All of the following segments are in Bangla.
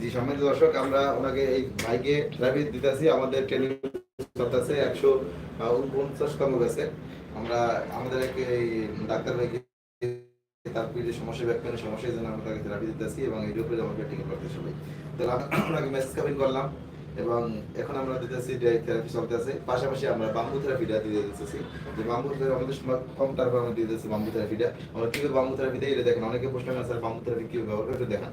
জি, সম্মানিত দর্শক, আমরা ওনাকে এই ভাইকে র্যাপিড দিতেছি। আমাদের ট্রেনিং চলতেছে একশো উনপঞ্চাশতম গেছে আমরা, আমাদের এক ডাক্তার ভাইকে তার পিঠে সমস্যা ব্যাকপেনের সমস্যার জন্য আমরা তাকে থেরাপি দিতেছি এবং এই উপরে আমাকে টিকিট করতে সবাই। তো ওনাকে মেসেজ কাবিন করলাম এবং এখন আমরা দিতেছি থেরাপি চলতেছে পাশাপাশি আমরা বাম্বু থেরাপিটা দিয়ে দিতেছি। যে বাম্বু থেরাপি আমাদের সময় কম টাকা আমরা দিয়ে দিতেছি বাম্বু থেরাপিটা আমরা কীভাবে বাম্বু থেরাপি দিই, এটা দেখেন, অনেকে প্রশ্ন স্যার বাম্বু থেরাপি কীভাবে ব্যবহার করে দেখান।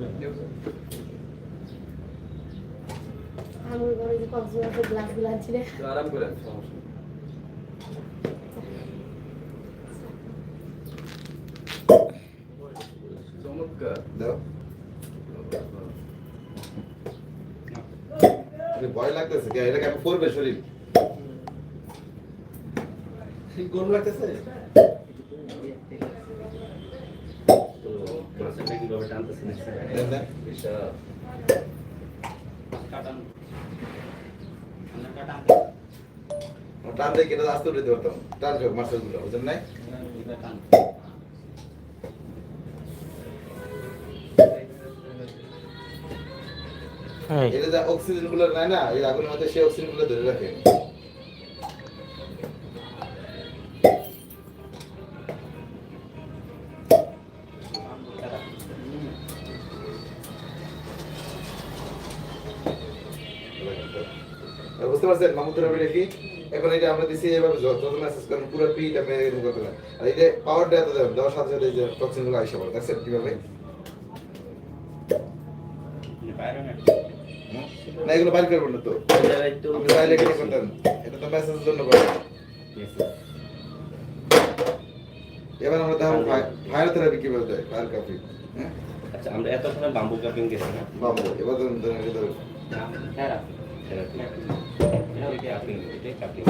না ভয় যে কক্সবাজার গ্লাস আরাম সমস্যা চমৎকার। দাও। লাগতেছে কে? এটা কেমন পড়বে শরীর। গরম লাগতেছে? দেন, দেন। বিশাল। ও টান দিয়ে কেটে আস্তে উঠে দিতে পারতাম। টান হোক মাছেরগুলো বুঝলেন নাই? এই। এটা যে অক্সিজেনগুলো নাই না এই আগুনের মধ্যে সেই অক্সিজেনগুলো ধরে রাখে বুঝতে পারছেন? মামুদ রবিটা কি এখন এটা আমরা দিছি এভাবে যত মেসেজ করেন পুরো পিট আপনি এরকম করতে পারেন আর যে পাওয়ারটা এত দেবেন দেওয়ার সাথে সাথে যে টক্সিনগুলো আইসা পড়ে দেখছেন কীভাবে? না এগুলো বাইর করবেন না তো। আপনি চাইলে এটা করতেন এটা তো মেসেজের জন্য করেন এবার আমরা দেখো ফায়ার থেরাপি কীভাবে দেয়? ফায়ার কাপি হ্যাঁ? আচ্ছা আমরা এত সময় বাম্বু কাপিং গেছি না বাবু এবার ধরুন ধরুন এটা ধরুন। থেরাপি এটা কাপিং এটা কাপিং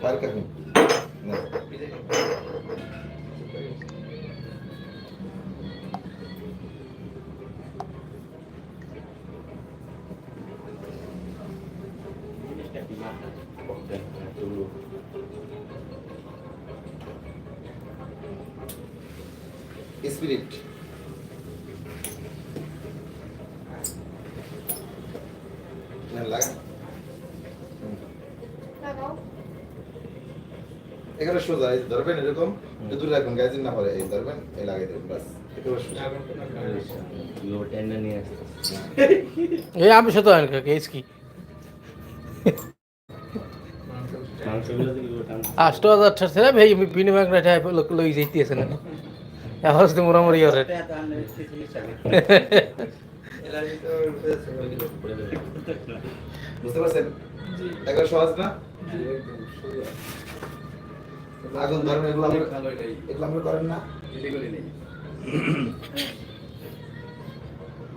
ফায়ার কাপি না স্পিরিট। না লাগা লাগাও। এখানে সোজা এই ধরবেন এরকম দূরে রাখবেন গাইজিন না পারে এই ধরবেন এই লাগাই দেবেন বাস এই আমি কেস কি আষ্ট হাজার ঠাসে রে ভাই বিনিময় লই যাইতেছে না করে। বুঝতে পারছেন? একবার সহজ না? আগুন ধরবেন এগুলো আমরা- এগুলো আমরা করেন না? নেই।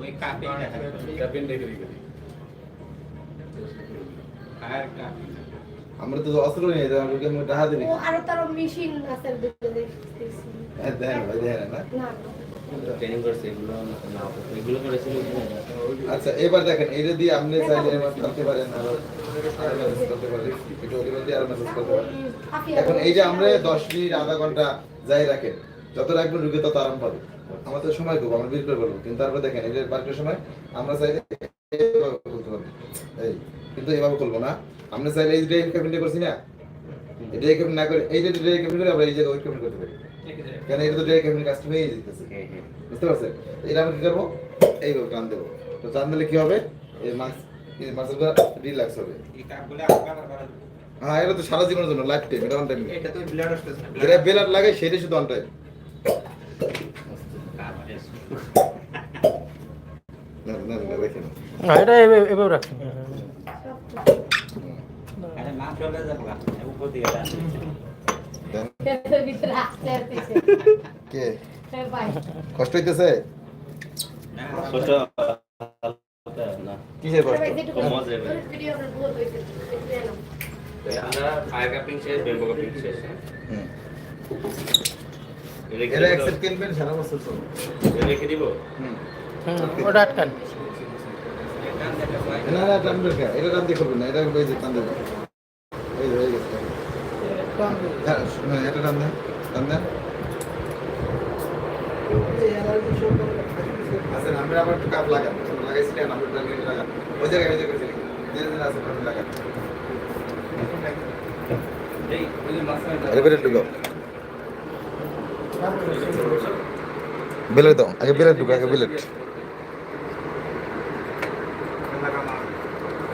ওই কাপিং ক্যাপিং ডেকে আর কাপিং আমরা তো অস্ত্র নিয়ে যাই আমরা কেমন টাহা দিবি আরও তার মেশিন আছে আচ্ছা এবার দেখেন, এটা দিয়ে আপনি চাইলে করতে পারেন। পারেন। এখন এই যে আমরা দশ মিনিট, আধা ঘণ্টা যাই রাখেন। যত রাখবেন রুগী তত আরাম পাবে। আমাদের সময় খুব, আমরা করে বলব কিন্তু তারপরে দেখেন যে বারোটার সময় আমরা চাইলে এই, কিন্তু এইভাবে করব না। আমরা চাইলে এই যে ক্যাবিনটা করছি না? ক্যাবিন না করে, এই যে ডে ক্যাবিন করে এই জায়গায় করতে পারি। কেন এটা তো ডে ক্যাবিন কাজটা হয়ে যেতেছে হ্যাঁ হ্যাঁ বুঝতে পারছেন? এটা আমরা কি করব? এইভাবে টান দেবো। তো টান দিলে কি হবে? এই মাছ এই মাছগুলো রিল্যাক্স হবে। হ্যাঁ এটা তো সারা জীবনের জন্য লাইফ টাইম এটা অন টাইম এটা তো ব্লাড যেটা বেলার লাগে সেটাই শুধু অন টাইম না না না রেখে না না, এটা এভাবে এভাবে রাখছি। আরে না চলে যাবে উপর দিকে কে? হ্যাঁ কষ্ট হইতেছে? কিসের কষ্ট? হ্যাঁ? এরা দিব? অ্যাকসেপ্ট কিনবেন সারা বছর চলবে। রেখে দিব? হুম। হুম ওটা আটকান। না এটা টান দিয়ে করবেন না এটা ওই যে টান দেবেন এই যে হয়ে গেছে হ্যাঁ, না, এটা টান দেন টান দেন। আচ্ছা আমরা আবার একটু কাপ লাগান লাগাইছিলেন আমরা লাগান। ওই জায়গায় ওই জায়গায় লাগান ঢুকাও। দাও আগে বেলেট ঢুকাও আগে বেলেট